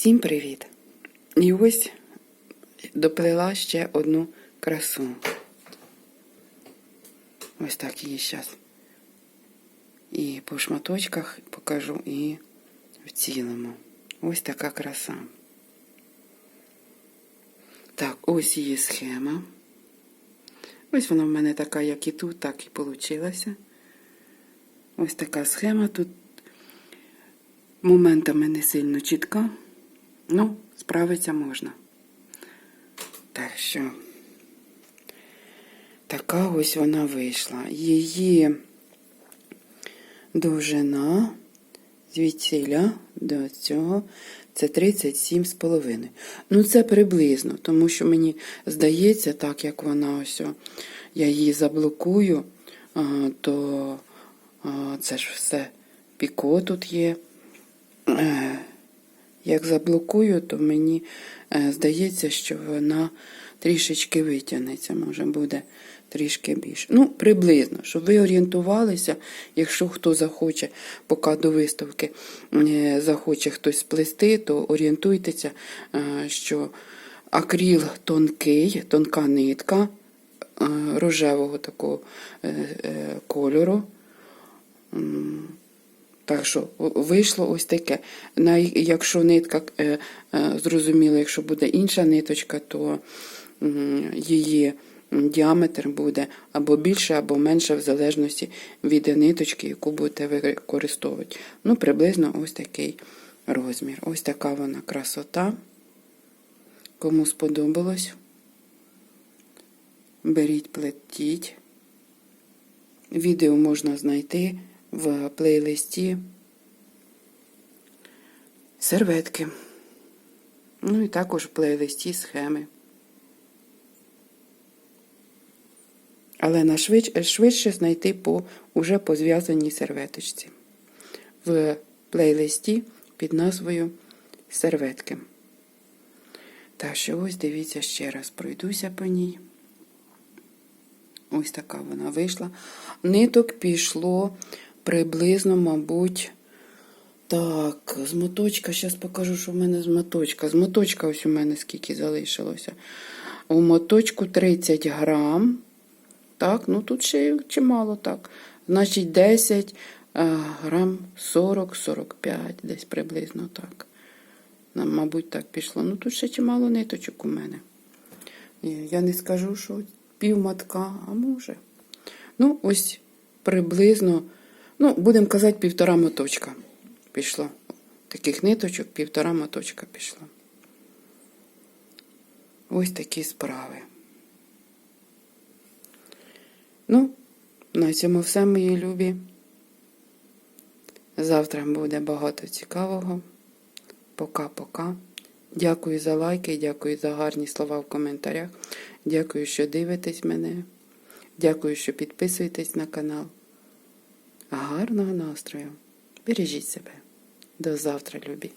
Всім привіт! І ось доплела ще одну красу. Ось так її зараз. І по шматочках покажу, і в цілому. Ось така краса. Так, ось її схема. Ось вона в мене така, як і тут, так і вийшла. Ось така схема. Тут моментами не сильно чітка. Ну, справитися можна. Так що, така ось вона вийшла. Її довжина звідсіля до цього це 37,5. Ну, це приблизно, тому що мені здається, так як вона ось, я її заблокую, то це ж все піко тут є. Як заблокую, то мені е, здається, що вона трішечки витягнеться, може буде трішки більше. Ну, приблизно, щоб ви орієнтувалися, якщо хто захоче, поки до виставки е, захоче хтось сплести, то орієнтуйтеся, е, що акріл тонкий, тонка нитка рожевого такого кольору. Так що вийшло ось таке. Якщо нитка, е, е, зрозуміло, якщо буде інша ниточка, то її діаметр буде або більше, або менше, в залежності від ниточки, яку будете використовувати. Ну, приблизно ось такий розмір. Ось така вона красота. Кому сподобалось, беріть, плетіть. Відео можна знайти в плейлисті серветки. Ну і також в плейлисті схеми. Але на швидше, швидше знайти по уже по зв'язаній серветочці. В плейлисті під назвою серветки. Так що ось дивіться ще раз, пройдуся по ній. Ось така вона вийшла. Ниток пішло приблизно, мабуть. Так, з моточка, зараз покажу, що в мене з моточка. З моточка ось у мене скільки залишилося. У моточку 30 грам. Так, ну тут ще чимало так. Значить, 10 а, грам 40-45, десь приблизно так. Нам, мабуть, так пішло. Ну тут ще чимало ниточок у мене. Я не скажу, що пів матка, а може. Ну, ось приблизно, ну, будемо казати, півтора моточка пішло. Таких ниточок півтора моточка пішло. Ось такі справи. Ну, на цьому все, мої любі. Завтра буде багато цікавого. Пока-пока. Дякую за лайки, дякую за гарні слова в коментарях. Дякую, що дивитесь мене. Дякую, що підписуєтесь на канал. Гарного настрою. Бережіть себе. До завтра, любі.